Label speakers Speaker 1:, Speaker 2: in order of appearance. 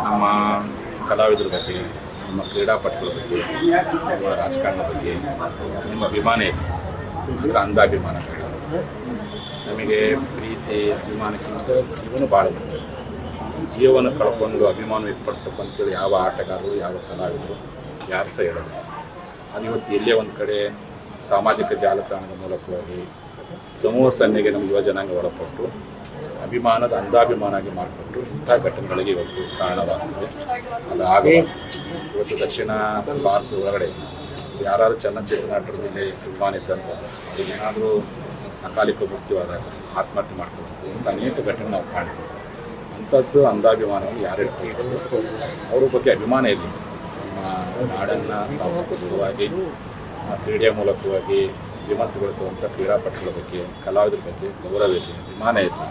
Speaker 1: ನಮ್ಮ ಕಲಾವಿದರ ಬಗ್ಗೆ, ನಮ್ಮ ಕ್ರೀಡಾಪಟುಗಳ ಬಗ್ಗೆ, ನಮ್ಮ ರಾಜಕಾರಣದ ಬಗ್ಗೆ, ನಿಮ್ಮ ಅಭಿಮಾನ ಇದೆ ಅಂದರೆ ಅಂಧಾಭಿಮಾನ ನಮಗೆ ಪ್ರೀತಿ ಅಭಿಮಾನಕ್ಕಿಂತ ಜೀವನ ಭಾಳ ಜೀವನ ಕಳ್ಕೊಂಡು ಅಭಿಮಾನ ವ್ಯಕ್ತಪಡಿಸ್ಬೇಕು ಅಂತೇಳಿ ಯಾವ ಆಟಗಾರರು, ಯಾವ ಕಲಾವಿದರು ಯಾರು ಸಹ ಹೇಳೋದು ಅದು ಇವತ್ತು ಎಲ್ಲೇ ಒಂದು ಕಡೆ ಸಾಮಾಜಿಕ ಜಾಲತಾಣದ ಮೂಲಕವಾಗಿ ಸಮೂಹ ಸನ್ನೆಗೆ ನಮ್ಮ ಯುವ ಜನಾಂಗ ಒಳಪಟ್ಟು ಅಭಿಮಾನದ ಅಂದಾಭಿಮಾನಾಗಿ ಮಾಡಿಕೊಂಡು ಇಂಥ ಘಟನೆಗಳಿಗೆ ಇವತ್ತು ಕಾರಣವಾಗಿದೆ ಅದಾಗಲಿ ಇವತ್ತು ದಕ್ಷಿಣ ಭಾರತದ ಒಳಗಡೆ ಯಾರು ಚಲನಚಿತ್ರ ನಟರ ಮೇಲೆ ಅಭಿಮಾನ ಇದ್ದಂಥ ಏನಾದರೂ ಅಕಾಲಿಕ ಮೃತ್ಯುವಾದಾಗ ಆತ್ಮಹತ್ಯೆ ಮಾಡ್ಕೊಂಡು ಅಂತ ಅನೇಕ ಘಟನೆ ನಾವು ಕಾಣ್ತೀವಿ. ಅಂಥದ್ದು ಅಂಧಾಭಿಮಾನವನ್ನು ಯಾರು ಇಟ್ಕೊಳ್ಬೇಕು ಅವ್ರ ಬಗ್ಗೆ ಅಭಿಮಾನ ಇರಲಿ. ನಮ್ಮ ನಾಡನ್ನು ಸಾಂಸ್ಕೃತಿಕವಾಗಿ ಕ್ರೀಡೆಯ ಮೂಲಕವಾಗಿ ಶ್ರೀಮಂತಗೊಳಿಸುವಂಥ ಕ್ರೀಡಾಪಟುಗಳ ಬಗ್ಗೆ ಕಲಾವಿದರ ಬಗ್ಗೆ ಗೌರವ ಇರಲಿ ಅಭಿಮಾನ ಇರಲಿ